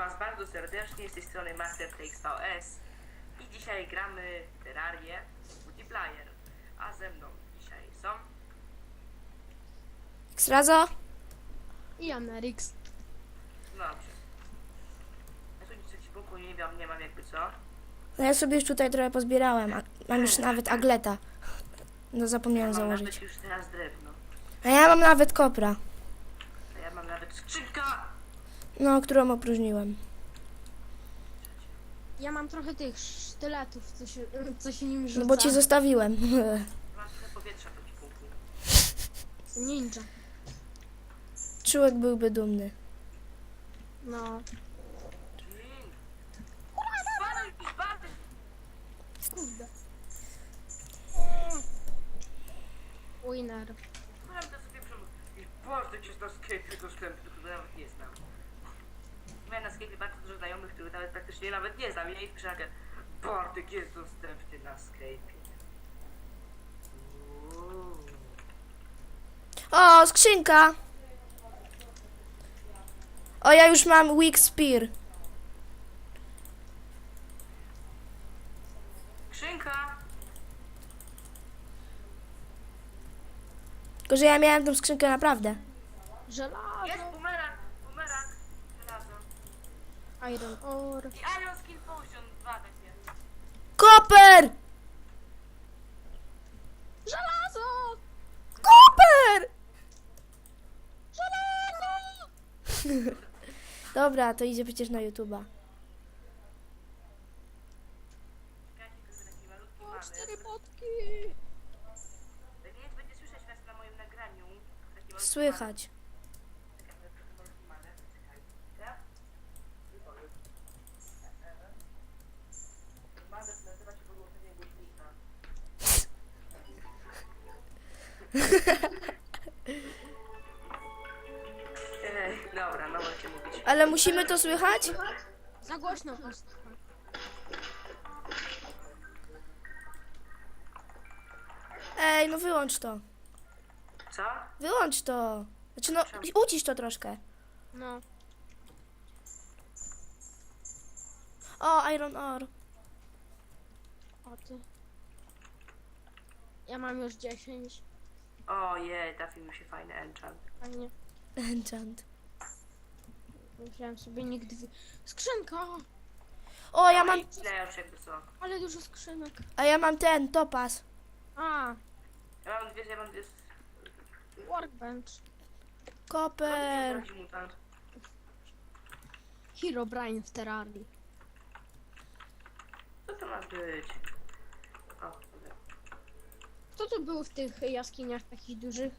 was bardzo serdecznie z tej strony Master TXVS i dzisiaj gramy Terrarię Multiplayer. A ze mną dzisiaj są Xrazo? I Amerix. no dobrze. Ja tu nic w boku nie wiem, nie mam jakby co. No ja sobie już tutaj trochę pozbierałem. a- Mam już nawet agleta. No zapomniałem mam założyć. nawet już teraz drewno. A ja mam nawet kopra. A ja mam nawet skrzynkę. No, którą opróżniłem. Ja mam trochę tych sztyletów, co się, co się nim rzuca. No bo ci zostawiłem. Mam trochę powietrza w ekwipunku. Ninja. Czułek byłby dumny. No. Dzień. Spadaj, spadaj. Kurde. Winner. To sobie przem... I bardzo cię na Skype dostępny, którego nawet nie znam. Miałem na Skype bardzo dużo znajomych, których nawet praktycznie nawet nie znam. I ja ich nagle, Bartek jest dostępny na Skype. O, skrzynka! O, ja już mam weak spear. Skrzynka! Tylko, że ja miałem tą skrzynkę naprawdę. Żelazo. Jest bumerang! Bumerang! Żelazo. Iron ore. I Iron Skin Potion 2 takie. Koper! Żelazo! Koper! Żelazo! Dobra, to idzie przecież na YouTube'a. Taki malutki O, mamy. cztery potki. Jak nie będzie słyszeć nas na moim nagraniu. taki malutki Słychać. mamy. Czekaj, taki malutki mamy. Czekajcie. Wybory. Mazet nazywa się podłączenie głośnika. Ej, Dobra, no mówić. Ale musimy to słychać? Za głośno. Ej, no wyłącz to. Co? Wyłącz to. Znaczy, no, ucisz to troszkę. No. O, Iron Ore. O ty. Ja mam już 10. Ojej, trafił mi się fajny enchant. Fajnie. Enchant. Nie wziąłem sobie nigdy. Skrzynka! O, ja mam, Ile już jakby co? Ale dużo skrzynek. a ja mam ten, topas. A, Ja mam dwie, ja mam dwie... workbench. Koper. Mutant. Hero Brian w Terrarii. Co to ma być? Kto to był w tych jaskiniach takich dużych?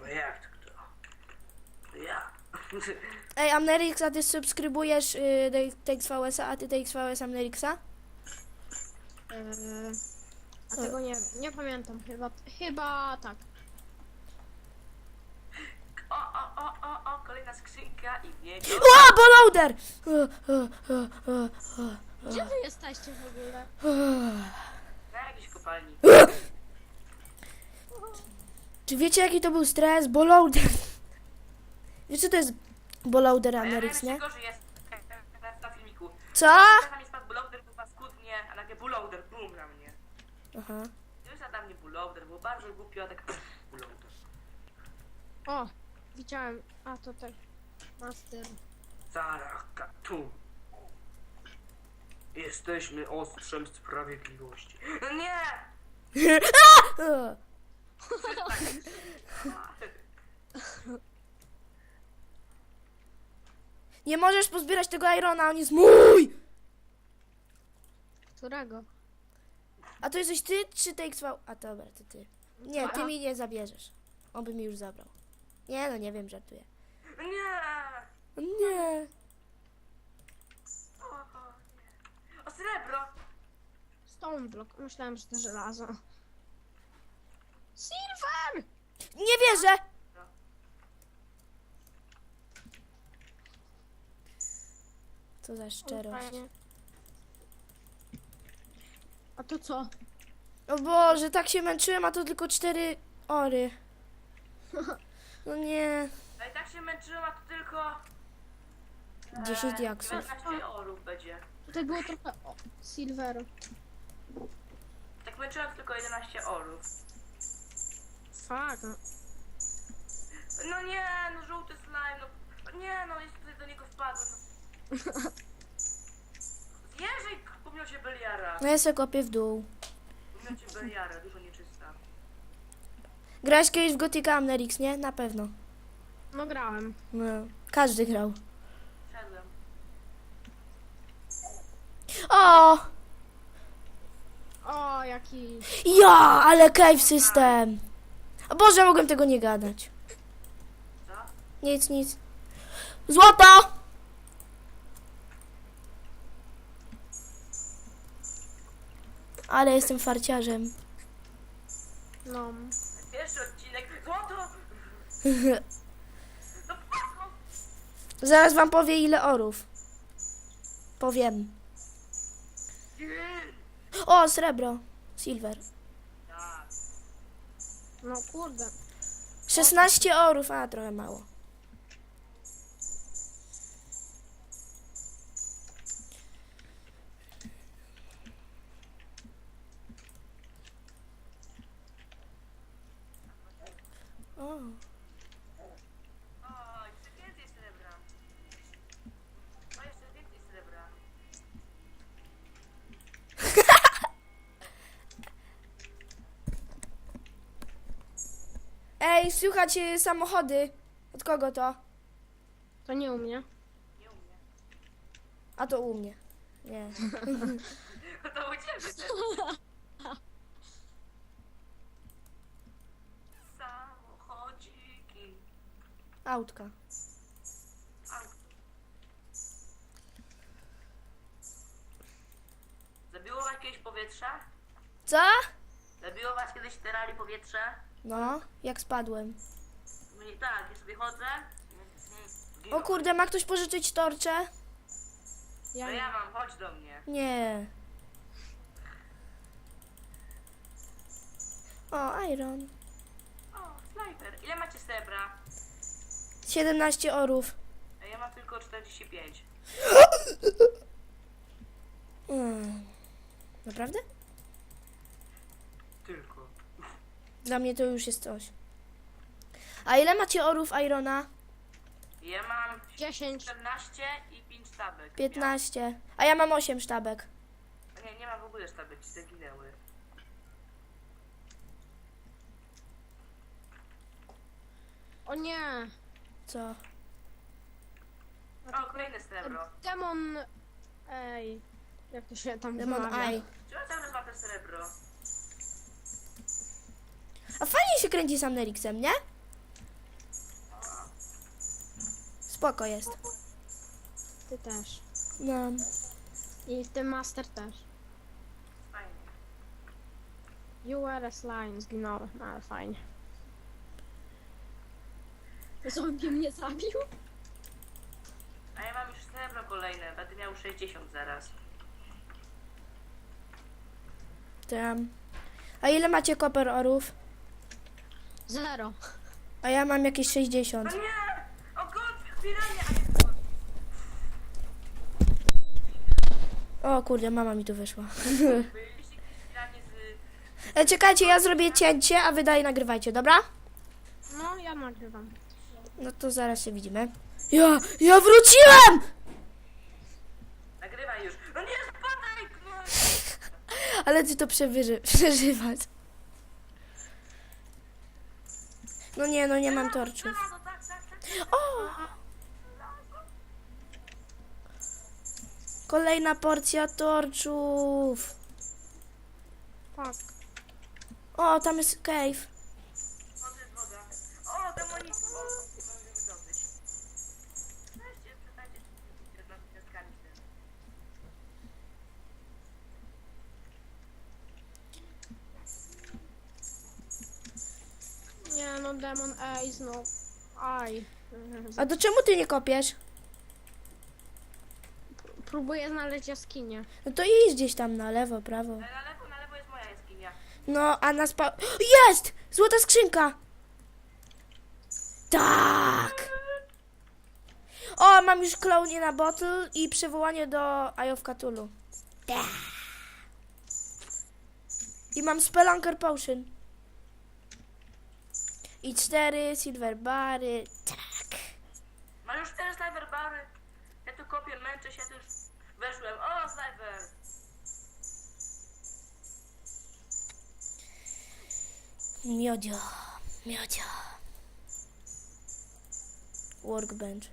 no jak to kto? To ja. Ej, Amnerix, a ty subskrybujesz y, TXVS-a, a ty TXVS Amnerixa? Eee, a tego nie nie pamiętam. Chyba, chyba tak. O, o, o, o, o, kolejna skrzynka i niego... O, boloader! Gdzie wy jesteście w ogóle? Kopalni. Czy wiecie jaki to był stres? Boloader. Wiesz co to jest boloader Amnerix, nie? gorzej jest na, na filmiku. Co? Czasami spadł bullowder, był paskudnie, a nagle bullowder, bum na mnie. Aha. Już na mnie bullowder, było bardzo głupio, a tak... Bullowder. O, widziałem. A to tak. Master. Zaraka, tu. Jesteśmy ostrzem sprawiedliwości. No nie! Nie możesz pozbierać tego Irona, on jest mój! Którego? A to jesteś ty, czy TXV? A dobra, to ty. Nie, ty mi nie zabierzesz. On by mi już zabrał. Nie, no nie wiem, żartuję. Nie! Nie. O, o, nie. o srebro! Stone block. Myślałem, że to żelazo. Silver! Nie wierzę! Co za szczerość. Fajnie. A to co? O Boże, tak się męczyłem, a to tylko cztery ory. No nie. I tak się męczyłem, a to tylko... 10 diaksów. 19 orów będzie. Tutaj było trochę o, silveru. Tak męczyłem tylko 11 orów. Fuck. no. No nie, no żółty slime, no. Nie, no jest tutaj do niego wpadłem. No. Zjeżdżaj po miocie Beliara. No ja se kopię w dół. Po miocie Beliara, dużo nieczysta. Grałeś kiedyś w Gothica Amnerix, nie? Na pewno. No grałem. No, każdy grał. Szedłem. O! O, jaki... Ja, ale cave system. O Boże, mogłem tego nie gadać. Co? Nic, nic. Złoto! Ale jestem farciarzem. No. Pierwszy odcinek. Złoto! No patrz! Zaraz wam powie ile orów. Powiem. O, srebro. Silver. No kurde. 16 orów, a trochę mało. O, O, jeszcze więcej srebra. O, jeszcze więcej srebra. Ej, słychać y, samochody. Od kogo to? To nie u mnie. A to u mnie. Nie. To u ciebie też. Samochodziki. Autka. Au. Zabiło was kiedyś powietrze? Co? Zabiło was kiedyś terali powietrze? No, jak spadłem. Mnie tak, ja sobie chodzę. O kurde, ma ktoś pożyczyć torcze? Ja To nie. ja mam, chodź do mnie. Nie. O, iron. O, snajper. Ile macie srebra? 17 orów. A ja mam tylko 45. Mm. Naprawdę? Tylko. Dla mnie to już jest coś. A ile macie orów irona? Ja mam 10. 14 i 5 sztabek. 15. A ja mam 8 sztabek. Nie, nie mam w ogóle sztabek, ci zaginęły. O nie. Co? O, kolejne srebro. Demon... Ej. Jak to się tam Demon wymawia? Eye. Czemu cały czas mam te srebro? A fajnie się kręci sam Nerixem, nie? Spoko jest. Ty też. No. I ty master też. Fajnie. URS line zginąłem, no, ale fajnie. Zombie mnie zabił? A ja mam już srebro kolejne, będę miał 60 zaraz. Tam. A ile macie koper orów? Zero. A ja mam jakieś 60. O nie! O god! Pirania! O kurde, mama mi tu wyszła. Piranie z... E, czekajcie, ja zrobię cięcie, a wy dalej nagrywajcie, dobra? No, ja nagrywam. No to zaraz się widzimy. Ja, ja wróciłem! Nagrywaj już. No nie, spadaj! No. Ale ty to przewyży, przeżywać. No nie, no nie mam torczów. Tak, tak, tak. O! Kolejna porcja torczów. Fuck. O, tam jest cave. Demon Ace, no. Aj. A do czemu ty nie kopiesz? Próbuję znaleźć jaskinię. No to idź gdzieś tam na lewo, prawo. Ale na lewo, na lewo jest moja jaskinia. No, a na spa... Jest! Złota skrzynka! Tak! O, mam już Clownie na bottle i przywołanie do Eye of Cthulhu. Da. I mam Spelunker Potion. I cztery Silver Bary. Tak. Ma już ten sniper bary. Ja tu kopię, męczę się, tu już weszłem. O, sniper! Miodzio. Miodzio. Workbench.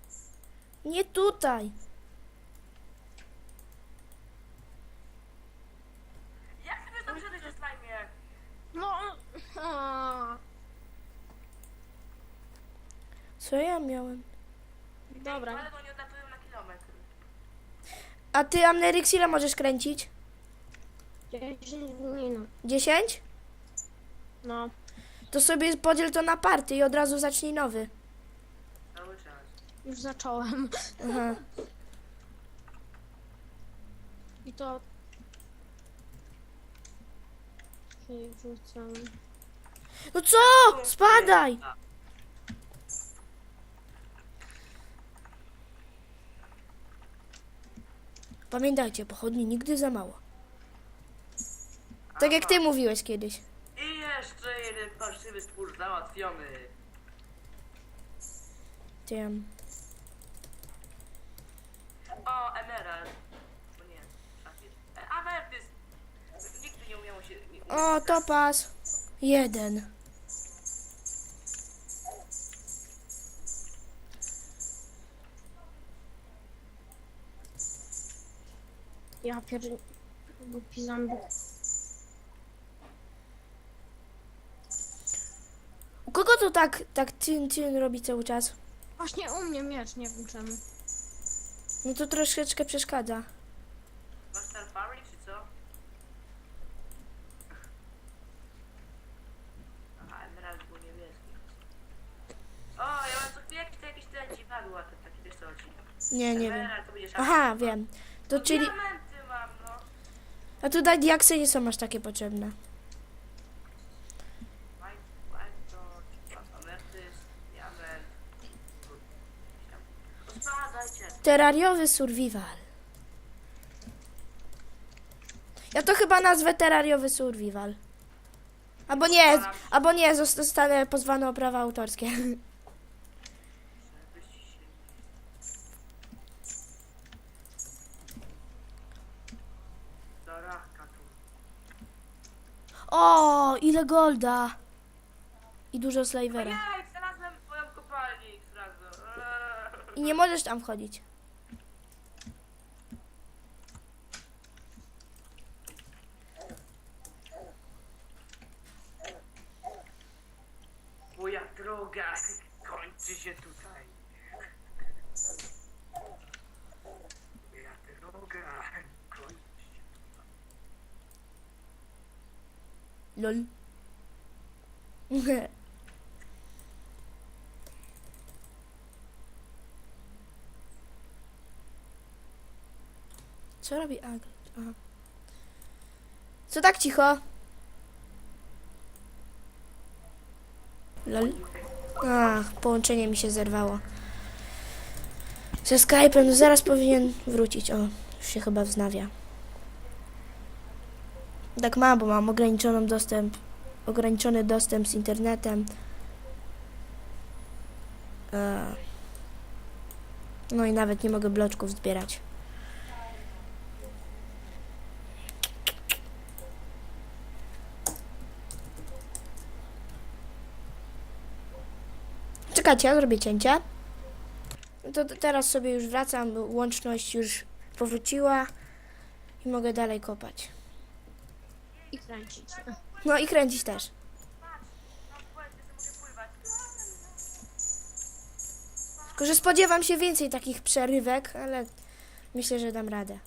Nie tutaj. Jak ty tam szedłeś o slajmie? No. a, Co ja miałem? Dobra. Ale nie odlatują na kilometr. A ty Amnerix ile możesz kręcić? 10 minut. 10? No. To sobie podziel to na party i od razu zacznij nowy. Cały czas. Już zacząłem. Aha. I to... Okej, wrzucam. No co? Spadaj! Pamiętajcie, pochodni nigdy za mało. Tak jak ty mówiłeś kiedyś. I jeszcze jeden parszywy stwór załatwiony. Wiem. O, emerald. No nie, szafir. E, Ametyst. Nigdy nie umiało się... Nie, nie, O, topaz. Jeden. Ja pier... Głupi zombie. U kogo to tak, tak cyn, cyn robi cały czas? Właśnie u mnie miecz, nie wiem czemu. No to troszeczkę przeszkadza. Masz Starfari, czy co? Aha, emerald był niebieski. O, ja mam co chwilę jakieś, te dziwadła, te takie, wiesz co chodzi. Nie, nie wiem. Emerald to. Aha, wiem. To czyli... No. A tutaj diaksy nie są aż takie potrzebne. Terrariowy survival. Ja to chyba nazwę terrariowy survival. Albo nie, albo nie, zost- zostanę pozwany o prawa autorskie. Żebyś się... Zaraka tu. O, ile golda. I dużo slavera. Jej, znalazłem twoją kopalnię ich zrazu. I nie możesz tam wchodzić. Moja droga kończy się tutaj. Moja droga kończy się. Lol. Co robi Agro? Aha. Co tak cicho? Lol. Ach, połączenie mi się zerwało. Ze Skype'em no zaraz powinien wrócić. O, już się chyba wznawia. Tak ma, bo mam ograniczoną dostęp, ograniczony dostęp z internetem. E, No i nawet nie mogę bloczków zbierać. Czekajcie, ja zrobię cięcie. To teraz sobie już wracam, bo łączność już powróciła i mogę dalej kopać. I kręcić. No i kręcić też. Tylko, że spodziewam się więcej takich przerywek, ale myślę, że dam radę.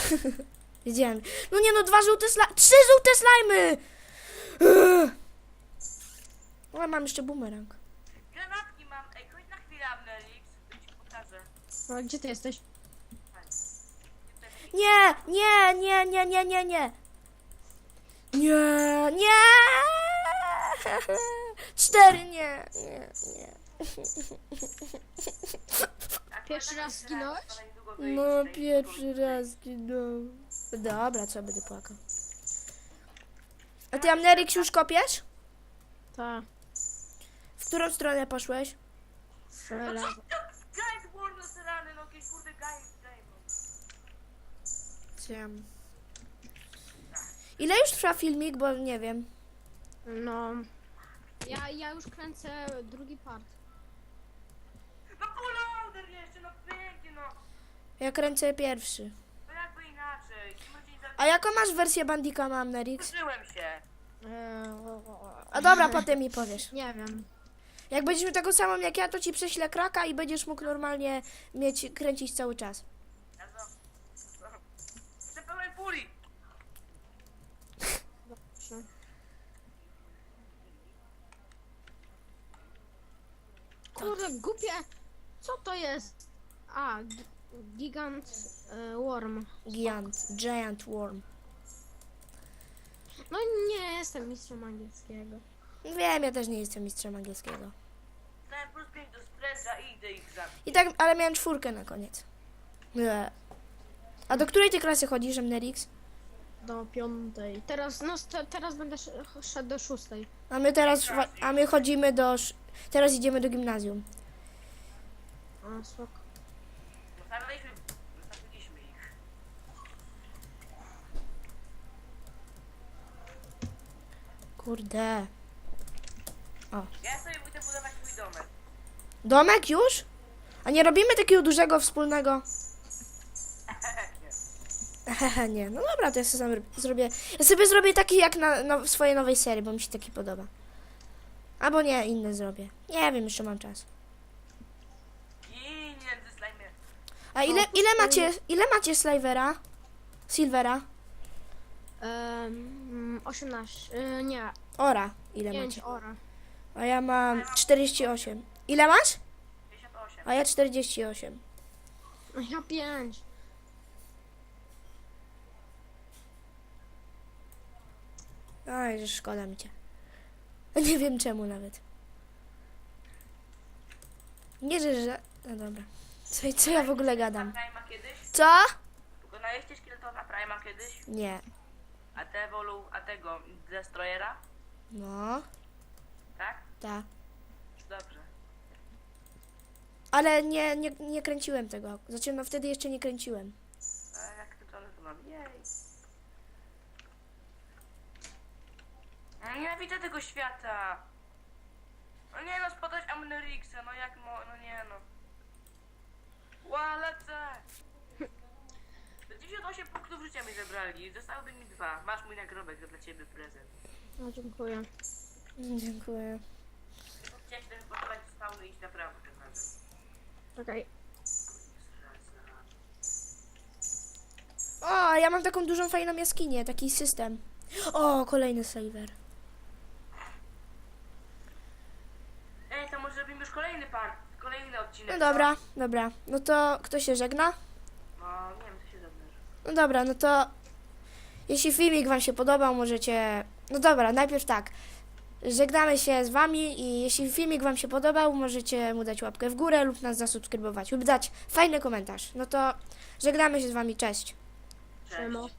Wiedziałem. No nie no, dwa żółte slajmy. Trzy żółte slajmy! Ugh. O, mam jeszcze bumerang. Granatki mam. Ej, chodź na chwilę, Amnelix. To ci pokażę. O, gdzie ty jesteś? Nie, nie, nie, nie, nie, nie, nie. Nie, nie. Cztery, nie, nie, nie. Pierwszy raz zginąłeś? No, pierwszy raz no. Dobra, co będę płakał. A ty, Amnerix, już kopiesz? Tak. W którą stronę poszłeś? Strzela. Guys, Warner Serrany, no jakieś kurde guys. Wiem. Ile już trwa filmik, bo nie wiem. No. Ja, ja już kręcę drugi part. No Pulauder jeszcze, no pięknie, no. Ja kręcę pierwszy. No jakby inaczej. Za... A jaką masz wersję Bandicama, Amnerix? Użyłem się. Eee, A dobra, potem mi powiesz. nie wiem. Jak będziesz miał taką samą jak ja, to ci prześlę kraka i będziesz mógł normalnie mieć, kręcić cały czas. Jestem pełen puli. Kurde, głupie. Co to jest? A, gi- gigant e, worm. Giant, giant worm. No nie jestem mistrzem angielskiego. Wiem, ja też nie jestem mistrzem angielskiego. Dałem plus 5 do spręża i idę ich zabić. I tak, ale miałem czwórkę na koniec. Nie. A do której ty klasy chodzisz, Amnerix? Do piątej. Teraz, no st- teraz będę sz- szedł do szóstej. A my teraz, a my chodzimy do, sz- teraz idziemy do gimnazjum. A, spoko. Ich. Kurde. Ja sobie będę budować swój domek. Domek już? A nie robimy takiego dużego wspólnego? Nie. nie, no dobra, to ja sobie sam zrobię. Ja sobie zrobię taki jak na, na w swojej nowej serii, bo mi się taki podoba. Albo nie, inny zrobię. Nie wiem, jeszcze mam czas. A ile, ile macie, ile macie Slivera? Silvera? Um, 18. E, nie, Ora, ile 5 macie? ora. A ja mam 48. Ile masz? 58. A ja 48. No Ja 5. Oj, że szkoda mi cię. Nie wiem czemu nawet. Nie, że... że... No dobra. Co, co ja w ogóle gadam? Prima kiedyś? Co? Pokonaliście szkieletona Prima kiedyś? Nie. A te Evolu, a tego Destroyera? No, Tak? Dobrze. Ale nie, nie, nie kręciłem tego. Znaczy, no wtedy jeszcze nie kręciłem. A jak to to to mam? Jej. No Nienawidzę tego świata. No nie no, spodać Amnerixa, no jak mo... no nie no. Ła, lecę! 98 punktów życia mi zebrali, zostałyby mi dwa. Masz mój nagrobek, to dla ciebie prezent. No dziękuję. Dziękuję. Chciałem się teleportować spawnu i iść na prawo tym razem. Czekaj. O, ja mam taką dużą, fajną jaskinię, taki system. O, kolejny saver. Ej, to może robimy już kolejny part, kolejny odcinek. No dobra, dobra. No to kto się żegna? No, nie wiem, co się zabierze. No dobra, no to jeśli filmik Wam się podobał, możecie. No dobra, najpierw tak. Żegnamy się z Wami i jeśli filmik Wam się podobał, możecie mu dać łapkę w górę lub nas zasubskrybować lub dać fajny komentarz. No to żegnamy się z Wami, cześć. Cześć.